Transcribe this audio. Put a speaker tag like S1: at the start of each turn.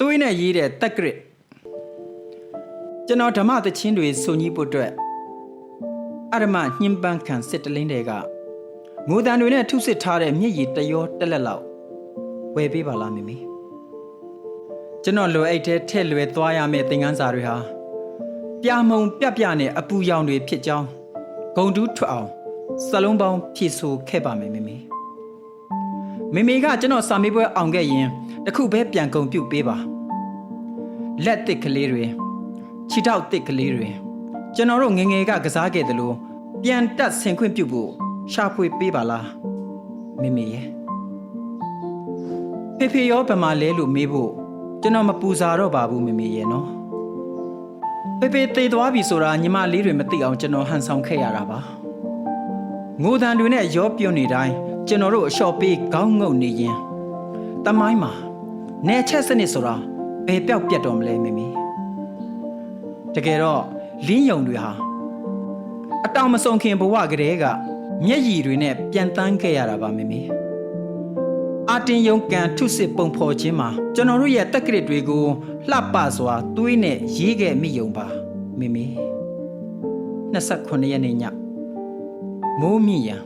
S1: သွေးနဲ့ရေးတဲ့တက်ကရစ်ကျွန်တော်ဓမ္မသချင်းတွေစုံကြီးဖို့အတွက်အရမညှဉ်းပန်းခံစစ်တလင်းတွေကငိုတန်တွေနဲ့ထုစစ်ထားတဲ့မျက်ရည်တရောတက်လက်လောက်ဝယ်ပေးပါလားမမေကျွန်တော်လိုအိတ်ထဲထည့်လွယ်သွားရမယ့်သင်ခန်းစာတွေဟာပြာမုံပြပြနဲ့အပူရောင်တွေဖြစ်ကြောင်းဂုံတူးထွက်အောင်စလုံးပေါင်းဖြည့်ဆို့ခဲ့ပါမယ်မမေမေမေကကျွန်တော်စာမေးပွဲအောင်ခဲ့ရင် တစ်ခုပဲပြန်ကုန်ပြုတ်ပေးပါလက်တစ်ကလေးတွေခြေထောက်တစ်ကလေးတွေကျွန်တော်တို့ငယ်ငယ်ကကစားခဲ့တယ်လို့ပြန်တက်ဆင်ခွင့်ပြုတ်ဖို့ရှာဖွေပေးပါလားမေမေရဲ့ဖေဖေရောဗမာလဲလို့မေးဖို့ကျွန်တော်မပူစားတော့ပါဘူးမေမေရဲ့နော်ဖေဖေတည်သွားပြီဆိုတာညီမလေးတွေမသိအောင်ကျွန်တော်ဟန်ဆောင်ခဲ့ရတာပါငိုတန်တွေနဲ့ရောပြုံနေတိုင်းကျွန်တော်တို့အလျှော့ပေးခေါင်းငုံနေရင်တမိုင်းမှာ နေချက်စနစ်ဆိုတာဘယ်ပြောက်ပြတ်တော်မလဲမိမိတကယ်တော့လင်းယုံတွေဟာအတောင်မဆုံခင်ဘဝကလေးကမျက်ရည်တွေနဲ့ပြန်တန်းခဲ့ရတာပါမိမိအာတင်ယုံကန်ထုစစ်ပုံဖော်ခြင်းမှာကျွန်တော်တို့ရဲ့တက်ကရစ်တွေကိုလှပစွာသွေးနဲ့ရေးခဲ့မိယုံပါမိမိ28ရက်နေ့ညမိုးမြင့်ရန်